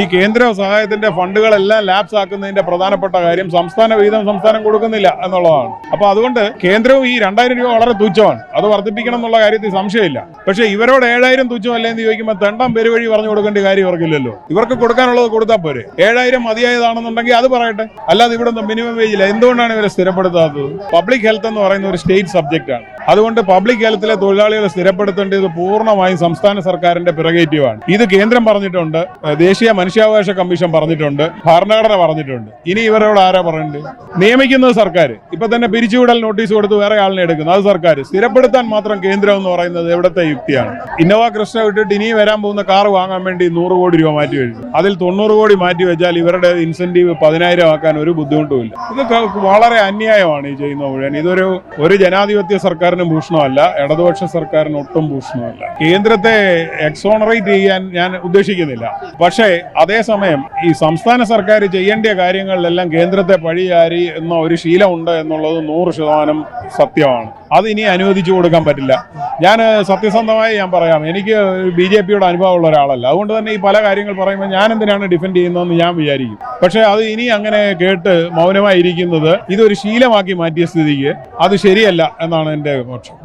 ഈ കേന്ദ്ര സഹായത്തിന്റെ ഫണ്ടുകളെല്ലാം ലാപ്സ് ആക്കുന്നതിന്റെ പ്രധാനപ്പെട്ട കാര്യം സംസ്ഥാന വിഹിതം സംസ്ഥാനം കൊടുക്കുന്നില്ല എന്നുള്ളതാണ്. അപ്പൊ അതുകൊണ്ട് കേന്ദ്രവും ഈ രണ്ടായിരം രൂപ വളരെ തുച്ഛമാണ്. അത് വർദ്ധിപ്പിക്കണം എന്നുള്ള കാര്യത്തിൽ സംശയമില്ല. പക്ഷേ ഇവരോട് ഏഴായിരം തുച്ഛമല്ലേ എന്ന് ചോദിക്കുമ്പോൾ തെണ്ടം പെരുവഴി പറഞ്ഞു കൊടുക്കേണ്ട കാര്യം ഇവർക്കില്ലല്ലോ. ഇവർക്ക് കൊടുക്കാനുള്ളത് കൊടുത്താൽ പോരെ. ഏഴായിരം മതിയായതാണെന്നുണ്ടെങ്കിൽ അത് പറയട്ടെ. അല്ലാതെ ഇവിടെ മിനിമം വേജില്ല എന്തുകൊണ്ടാണ് ഇവരെ സ്ഥിരപ്പെടുത്താത്തത്? പബ്ലിക് ഹെൽത്ത് എന്ന് പറയുന്ന ഒരു സ്റ്റേറ്റ് സബ്ജക്റ്റ് ആണ്. അതുകൊണ്ട് പബ്ലിക് ഹെൽത്തിലെ തൊഴിലാളികളെ സ്ഥിരപ്പെടുത്തേണ്ടത് പൂർണമായും സംസ്ഥാന സർക്കാരിന്റെ പിറകേറ്റീവാണ്. ഇത് കേന്ദ്രം പറഞ്ഞിട്ടുണ്ട് ദേശീയ മനുഷ്യാവകാശ കമ്മീഷൻ പറഞ്ഞിട്ടുണ്ട് ഭരണഘടന പറഞ്ഞിട്ടുണ്ട്. ഇനി ഇവരോട് ആരാ പറയുന്നത് നിയമിക്കുന്നത് സർക്കാർ. ഇപ്പൊ തന്നെ പിരിച്ചുവിടൽ നോട്ടീസ് കൊടുത്ത് വേറെ ആളിനെ എടുക്കുന്നു. അത് സർക്കാർ. സ്ഥിരപ്പെടുത്താൻ മാത്രം കേന്ദ്രം എന്ന് പറയുന്നത് എവിടത്തെ യുക്തിയാണ്? ഇന്നോവ കൃഷ്ണ വിട്ടിട്ട് ഇനി വരാൻ പോകുന്ന കാർ വാങ്ങാൻ വേണ്ടി നൂറ് കോടി രൂപ മാറ്റി വെച്ചു. അതിൽ തൊണ്ണൂറ് കോടി മാറ്റി വെച്ചാൽ ഇവരുടെ ഇൻസെന്റീവ് പതിനായിരം ആക്കാൻ ഒരു ബുദ്ധിമുട്ടുമില്ല. ഇത് വളരെ അന്യായമാണ് ഈ ചെയ്യുന്ന മുഴുവൻ. ഇതൊരു ഒരു ജനാധിപത്യ സർക്കാരിനും ഭൂഷണമല്ല ഇടതുപക്ഷ സർക്കാരിന് ഒട്ടും ഭൂഷണമല്ല. കേന്ദ്രത്തെ എക്സോണറേറ്റ് ചെയ്യാൻ ഞാൻ ഉദ്ദേശിക്കുന്നില്ല. പക്ഷേ അതേസമയം ഈ സംസ്ഥാന സർക്കാർ ചെയ്യേണ്ട കാര്യങ്ങളിലെല്ലാം കേന്ദ്രത്തെ പഴിയാരി എന്ന ഒരു ശീലമുണ്ട് എന്നുള്ളത് നൂറ് ശതമാനം സത്യമാണ്. അത് ഇനി അനുവദിച്ചു കൊടുക്കാൻ പറ്റില്ല. ഞാൻ സത്യസന്ധമായി ഞാൻ പറയാം. എനിക്ക് ബി ജെ പിയുടെ അനുഭവമുള്ള ഒരാളല്ല. അതുകൊണ്ട് തന്നെ ഈ പല കാര്യങ്ങൾ പറയുമ്പോൾ ഞാൻ എന്തിനാണ് ഡിഫെൻഡ് ചെയ്യുന്നതെന്ന് ഞാൻ വിചാരിക്കും. പക്ഷേ അത് ഇനി അങ്ങനെ കേട്ട് മൗനമായിരിക്കുന്നത് ഇതൊരു ശീലമാക്കി മാറ്റിയ സ്ഥിതിക്ക് അത് ശരിയല്ല എന്നാണ് എന്റെ പക്ഷം.